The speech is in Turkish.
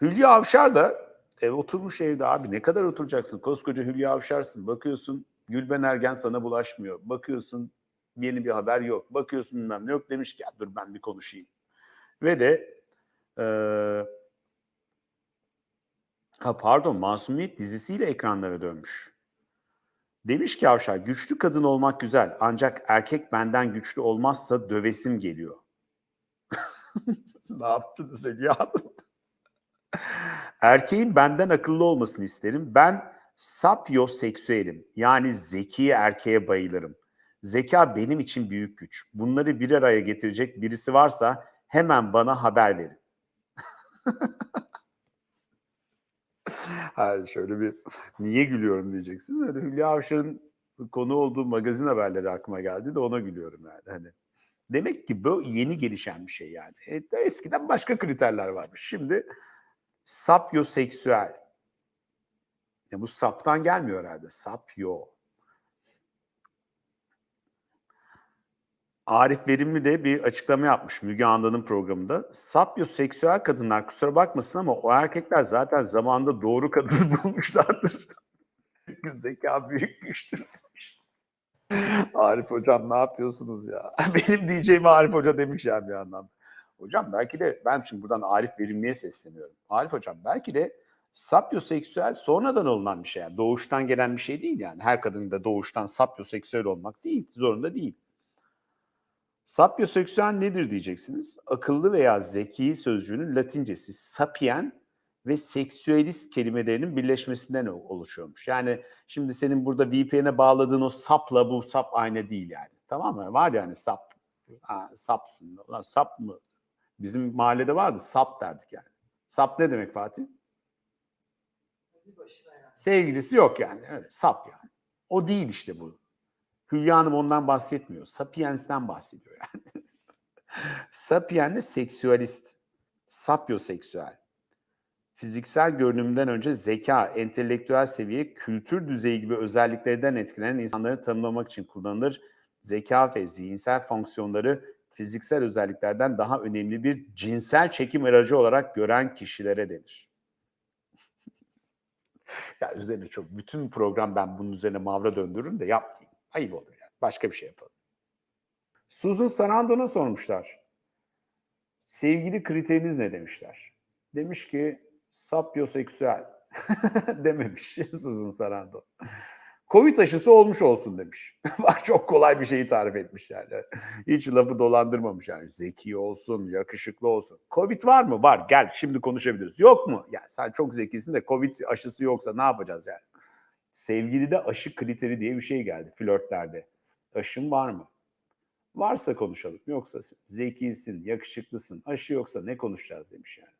Hülya Avşar da e, oturmuş evde abi ne kadar oturacaksın? Koskoca Hülya Avşar'sın. Bakıyorsun Gülben Ergen sana bulaşmıyor. Bakıyorsun yeni bir haber yok. Bakıyorsun bilmem ne yok demiş ki dur ben bir konuşayım. Ve de e, ha pardon Masumiyet dizisiyle ekranlara dönmüş. Demiş ki Avşar güçlü kadın olmak güzel ancak erkek benden güçlü olmazsa dövesim geliyor. ne yaptınız Hülya Hanım? Erkeğin benden akıllı olmasını isterim. Ben sapyoseksüelim. Yani zeki erkeğe bayılırım. Zeka benim için büyük güç. Bunları bir araya getirecek birisi varsa hemen bana haber verin. Hayır şöyle bir niye gülüyorum diyeceksin. Öyle Hülya Avşar'ın konu olduğu magazin haberleri aklıma geldi de ona gülüyorum yani. Hani demek ki bu yeni gelişen bir şey yani. E, eskiden başka kriterler varmış. Şimdi sapyoseksüel. Ya bu saptan gelmiyor herhalde. Sapyo. Arif Verimli de bir açıklama yapmış Müge Anlı'nın programında. Sapyoseksüel kadınlar kusura bakmasın ama o erkekler zaten zamanında doğru kadını bulmuşlardır. Zeka büyük güçtür. Arif hocam ne yapıyorsunuz ya? Benim diyeceğimi Arif hoca demiş yani bir anlamda. Hocam belki de ben şimdi buradan Arif Verimli'ye sesleniyorum. Arif hocam belki de sapyoseksüel sonradan olunan bir şey. Yani doğuştan gelen bir şey değil yani. Her kadının da doğuştan sapyoseksüel olmak değil. Zorunda değil. Sapyoseksüel nedir diyeceksiniz. Akıllı veya zeki sözcüğünün latincesi sapien ve seksüelist kelimelerinin birleşmesinden oluşuyormuş. Yani şimdi senin burada VPN'e bağladığın o sapla bu sap aynı değil yani. Tamam mı? Var yani sap. Ha, sapsın. Ulan sap mı? Bizim mahallede vardı sap derdik yani. Sap ne demek Fatih? Sevgilisi yok yani. Öyle sap yani. O değil işte bu. Hülya Hanım ondan bahsetmiyor. Sapiens'ten bahsediyor yani. Sapien de seksüalist. Sapyoseksüel. Fiziksel görünümden önce zeka, entelektüel seviye, kültür düzeyi gibi özelliklerden etkilenen insanları tanımlamak için kullanılır. Zeka ve zihinsel fonksiyonları fiziksel özelliklerden daha önemli bir cinsel çekim aracı olarak gören kişilere denir. ya üzerine çok bütün program ben bunun üzerine mavra döndürürüm de yapmayayım. Ayıp olur yani. Başka bir şey yapalım. Susan Sarandon'a sormuşlar. Sevgili kriteriniz ne demişler? Demiş ki sapyoseksüel dememiş Susan Sarandon. Covid aşısı olmuş olsun demiş. Bak çok kolay bir şeyi tarif etmiş yani. Hiç lafı dolandırmamış yani. Zeki olsun, yakışıklı olsun. Covid var mı? Var. Gel şimdi konuşabiliriz. Yok mu? Ya sen çok zekisin de Covid aşısı yoksa ne yapacağız yani? Sevgilide aşı kriteri diye bir şey geldi flörtlerde. Aşın var mı? Varsa konuşalım. Yoksa zekisin, yakışıklısın, aşı yoksa ne konuşacağız demiş yani.